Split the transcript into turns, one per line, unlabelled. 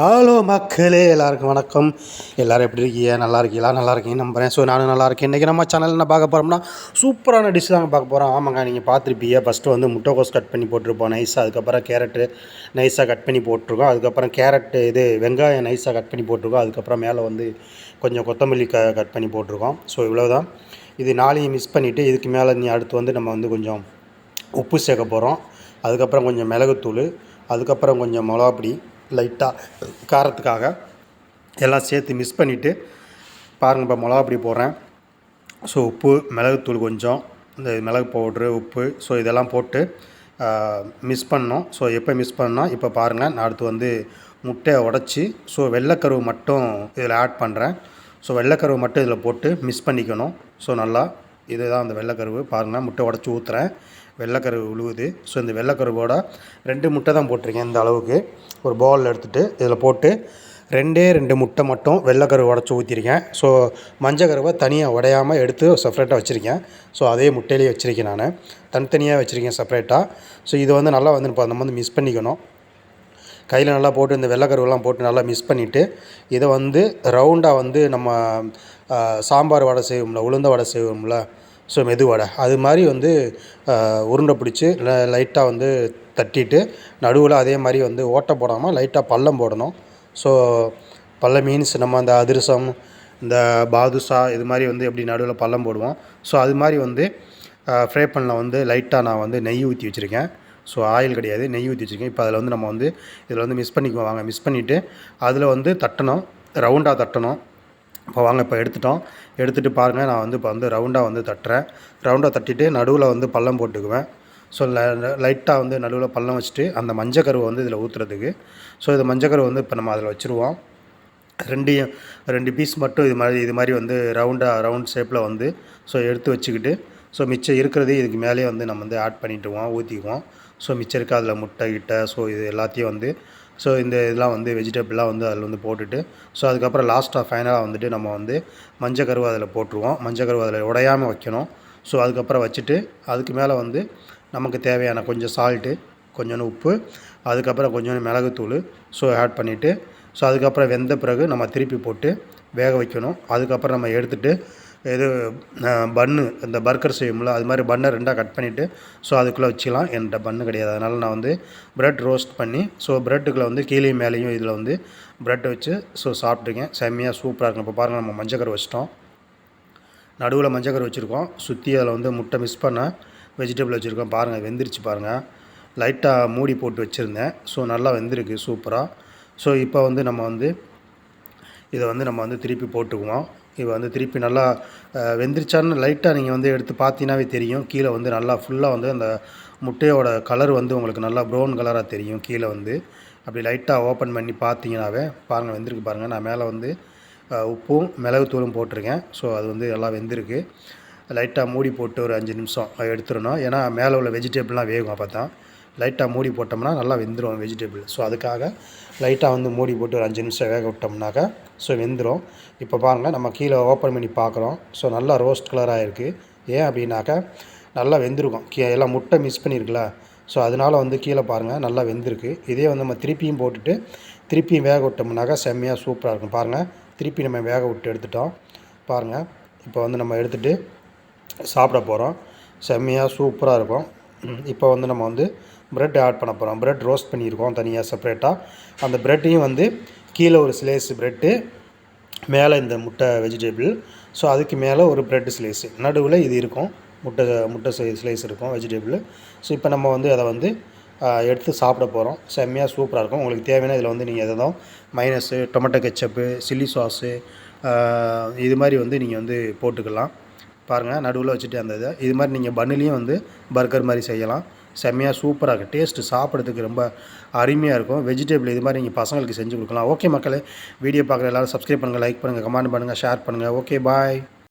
hello மக்களே எல்லாருக்கும் வணக்கம் எல்லோரும் எப்படி இருக்கீங்க நல்லா இருக்கீங்களா நல்லா இருக்கீங்க நம்புறேன் ஸோ நானும் நல்லா இருக்கேன் இன்றைக்கி நம்ம சேனல் பார்க்க போகிறோம்னா சூப்பரான டிஷ் தாங்க பார்க்க போகிறோம் ஆமாங்க நீங்கள் பார்த்துருப்பீங்க ஃபஸ்ட்டு வந்து முட்டைக்கோஸ் கட் பண்ணி போட்டிருப்போம் நைஸாக அதுக்கப்புறம் கேரட்டு நைஸாக கட் பண்ணி போட்டிருக்கோம் அதுக்கப்புறம் கேரட்டு இது வெங்காயம் நைஸாக கட் பண்ணி போட்டிருக்கோம் அதுக்கப்புறம் மேலே வந்து கொஞ்சம் கொத்தமல்லி க கட் பண்ணி போட்டிருக்கோம் ஸோ இவ்வளோ தான் இது நாளையும் மிஸ் பண்ணிவிட்டு இதுக்கு மேலே நீ அடுத்து வந்து நம்ம வந்து கொஞ்சம் உப்பு சேர்க்க போகிறோம் அதுக்கப்புறம் கொஞ்சம் மிளகுத்தூள் அதுக்கப்புறம் கொஞ்சம் மிளகாப்பொடி லைட்டாக காரத்துக்காக எல்லாம் சேர்த்து மிக்ஸ் பண்ணிவிட்டு பாருங்கள் இப்போ மிளகா பொடி போடுறேன் ஸோ உப்பு மிளகுத்தூள் கொஞ்சம் இந்த மிளகு பவுட்ரு உப்பு ஸோ இதெல்லாம் போட்டு மிஸ் பண்ணோம் ஸோ எப்போ மிஸ் பண்ணால் இப்போ பாருங்கள் நான் அடுத்து வந்து முட்டையை உடச்சி ஸோ வெள்ளைக்கருவு மட்டும் இதில் ஆட் பண்ணுறேன் ஸோ வெள்ளைக்கருவு மட்டும் இதில் போட்டு மிஸ் பண்ணிக்கணும் ஸோ நல்லா இதுதான் அந்த வெள்ளைக்கருவு பாருங்கள் முட்டை உடச்சி ஊற்றுறேன் வெள்ளைக்கருவு விழுவுது ஸோ இந்த வெள்ளைக்கருவோட ரெண்டு முட்டை தான் போட்டிருக்கேன் இந்த அளவுக்கு ஒரு பவுலில் எடுத்துகிட்டு இதில் போட்டு ரெண்டே ரெண்டு முட்டை மட்டும் வெள்ளைக்கருவு உடச்சி ஊற்றிருக்கேன் ஸோ மஞ்சள் கருவை தனியாக உடையாமல் எடுத்து செப்பரேட்டாக வச்சுருக்கேன் ஸோ அதே முட்டையிலேயே வச்சுருக்கேன் நான் தனித்தனியாக வச்சுருக்கேன் செப்பரேட்டாக ஸோ இது வந்து நல்லா வந்து நம்ம வந்து மிஸ் பண்ணிக்கணும் கையில் நல்லா போட்டு இந்த வெள்ளைக்கருவெல்லாம் போட்டு நல்லா மிஸ் பண்ணிவிட்டு இதை வந்து ரவுண்டாக வந்து நம்ம சாம்பார் வடை செய்வோம்ல உளுந்த வடை செய்வோம்ல ஸோ மெதுவடை அது மாதிரி வந்து உருண்டை பிடிச்சி லைட்டாக வந்து தட்டிட்டு நடுவில் அதே மாதிரி வந்து ஓட்டை போடாமல் லைட்டாக பள்ளம் போடணும் ஸோ பள்ளம் மீன்ஸ் நம்ம அந்த அதிரசம் இந்த பாதுஷா இது மாதிரி வந்து எப்படி நடுவில் பள்ளம் போடுவோம் ஸோ அது மாதிரி வந்து ஃப்ரை பண்ணல வந்து லைட்டாக நான் வந்து நெய் ஊற்றி வச்சுருக்கேன் ஸோ ஆயில் கிடையாது நெய் ஊற்றி வச்சுருக்கேன் இப்போ அதில் வந்து நம்ம வந்து இதில் வந்து மிஸ் பண்ணிக்குவோம் வாங்க மிஸ் பண்ணிவிட்டு அதில் வந்து தட்டணும் ரவுண்டாக தட்டணும் இப்போ வாங்க இப்போ எடுத்துட்டோம் எடுத்துகிட்டு பாருங்கள் நான் வந்து இப்போ வந்து ரவுண்டாக வந்து தட்டுறேன் ரவுண்டாக தட்டிட்டு நடுவில் வந்து பள்ளம் போட்டுக்குவேன் ஸோ லைட்டாக வந்து நடுவில் பள்ளம் வச்சுட்டு அந்த மஞ்சக்கருவை வந்து இதில் ஊற்றுறதுக்கு ஸோ இது மஞ்சக்கருவை வந்து இப்போ நம்ம அதில் வச்சுருவோம் ரெண்டு ரெண்டு பீஸ் மட்டும் இது மாதிரி இது மாதிரி வந்து ரவுண்டாக ரவுண்ட் ஷேப்பில் வந்து ஸோ எடுத்து வச்சுக்கிட்டு ஸோ மிச்சம் இருக்கிறது இதுக்கு மேலே வந்து நம்ம வந்து ஆட் பண்ணிவிட்டுவோம் ஊற்றிக்குவோம் ஸோ மிச்சம் இருக்கா அதில் முட்டை கிட்ட ஸோ இது எல்லாத்தையும் வந்து ஸோ இந்த இதெல்லாம் வந்து வெஜிடபிள்லாம் வந்து அதில் வந்து போட்டுட்டு ஸோ அதுக்கப்புறம் லாஸ்ட்டாக ஃபைனலாக வந்துட்டு நம்ம வந்து மஞ்சள் கருவு அதில் போட்டுருவோம் மஞ்சள் கருவு அதில் உடையாமல் வைக்கணும் ஸோ அதுக்கப்புறம் வச்சுட்டு அதுக்கு மேலே வந்து நமக்கு தேவையான கொஞ்சம் சால்ட்டு கொஞ்சோண்டு உப்பு அதுக்கப்புறம் கொஞ்சோண்டு மிளகுத்தூள் ஸோ ஆட் பண்ணிவிட்டு ஸோ அதுக்கப்புறம் வெந்த பிறகு நம்ம திருப்பி போட்டு வேக வைக்கணும் அதுக்கப்புறம் நம்ம எடுத்துகிட்டு இது பன்னு இந்த பர்கர் செய்யும்ல அது மாதிரி பன்னை ரெண்டாக கட் பண்ணிவிட்டு ஸோ அதுக்குள்ளே வச்சுக்கலாம் என்கிட்ட பன்னு கிடையாது அதனால் நான் வந்து ப்ரெட் ரோஸ்ட் பண்ணி ஸோ ப்ரெட்டுக்குள்ளே வந்து கீழே மேலேயும் இதில் வந்து ப்ரெட் வச்சு ஸோ சாப்பிட்ருக்கேன் செம்மையாக சூப்பராக இருக்கும் இப்போ பாருங்கள் நம்ம மஞ்சக்கரை வச்சிட்டோம் நடுவில் மஞ்சக்கரை வச்சுருக்கோம் சுற்றி அதில் வந்து முட்டை மிஸ் பண்ண வெஜிடபிள் வச்சுருக்கோம் பாருங்கள் வெந்துருச்சு பாருங்கள் லைட்டாக மூடி போட்டு வச்சுருந்தேன் ஸோ நல்லா வெந்திருக்கு சூப்பராக ஸோ இப்போ வந்து நம்ம வந்து இதை வந்து நம்ம வந்து திருப்பி போட்டுக்குவோம் இப்போ வந்து திருப்பி நல்லா வெந்திரிச்சான்னு லைட்டாக நீங்கள் வந்து எடுத்து பார்த்தீங்கன்னாவே தெரியும் கீழே வந்து நல்லா ஃபுல்லாக வந்து அந்த முட்டையோட கலர் வந்து உங்களுக்கு நல்லா ப்ரௌன் கலராக தெரியும் கீழே வந்து அப்படி லைட்டாக ஓப்பன் பண்ணி பார்த்தீங்கன்னாவே பாருங்கள் வெந்திருக்கு பாருங்கள் நான் மேலே வந்து உப்பும் மிளகுத்தூளும் போட்டிருக்கேன் ஸோ அது வந்து நல்லா வெந்திருக்கு லைட்டாக மூடி போட்டு ஒரு அஞ்சு நிமிஷம் எடுத்துடணும் ஏன்னா மேலே உள்ள வெஜிடபிள்லாம் வேகும் அப்போ தான் லைட்டாக மூடி போட்டோம்னா நல்லா வெந்துடும் வெஜிடபிள் ஸோ அதுக்காக லைட்டாக வந்து மூடி போட்டு ஒரு அஞ்சு நிமிஷம் வேக விட்டோம்னாக்கா ஸோ வெந்துடும் இப்போ பாருங்கள் நம்ம கீழே ஓப்பன் பண்ணி பார்க்குறோம் ஸோ நல்லா ரோஸ்ட் கலராக இருக்குது ஏன் அப்படின்னாக்கா நல்லா வெந்திருக்கும் கீ எல்லாம் முட்டை மிஸ் பண்ணியிருக்கல ஸோ அதனால் வந்து கீழே பாருங்கள் நல்லா வெந்திருக்கு இதே வந்து நம்ம திருப்பியும் போட்டுட்டு திருப்பியும் வேக விட்டோம்னாக்கா செம்மையாக சூப்பராக இருக்கும் பாருங்கள் திருப்பி நம்ம வேக விட்டு எடுத்துட்டோம் பாருங்கள் இப்போ வந்து நம்ம எடுத்துகிட்டு சாப்பிட போகிறோம் செம்மையாக சூப்பராக இருக்கும் இப்போ வந்து நம்ம வந்து ப்ரெட் ஆட் பண்ண போகிறோம் ப்ரெட் ரோஸ்ட் பண்ணியிருக்கோம் தனியாக செப்ரேட்டாக அந்த ப்ரெட்டையும் வந்து கீழே ஒரு ஸ்லேஸ் ப்ரெட்டு மேலே இந்த முட்டை வெஜிடபிள் ஸோ அதுக்கு மேலே ஒரு ப்ரெட் ஸ்லேஸ் நடுவில் இது இருக்கும் முட்டை முட்டை ஸ்லைஸ் இருக்கும் வெஜிடபிள் ஸோ இப்போ நம்ம வந்து அதை வந்து எடுத்து சாப்பிட போகிறோம் செம்மையாக சூப்பராக இருக்கும் உங்களுக்கு தேவையான இதில் வந்து நீங்கள் எதுவும் mayonnaise tomato ketchup chilli sauce இது மாதிரி வந்து நீங்கள் வந்து போட்டுக்கலாம் பாருங்கள் நடுவில் வச்சுட்டு அந்த இதை இது மாதிரி நீங்கள் பண்ணிலையும் வந்து பர்கர் மாதிரி செய்யலாம் செம்மையாக சூப்பராக இருக்குது டேஸ்ட்டு சாப்பிட்றதுக்கு ரொம்ப அருமையாக இருக்கும் வெஜிடபிள் இது மாதிரி நீங்கள் பசங்களுக்கு செஞ்சு கொடுக்கலாம் ஓகே மக்களே வீடியோ பார்க்குற எல்லோரும் சப்ஸ்கிரைப் பண்ணுங்கள் லைக் பண்ணுங்கள் கமெண்ட் பண்ணுங்கள் ஷேர் பண்ணுங்கள் ஓகே பாய்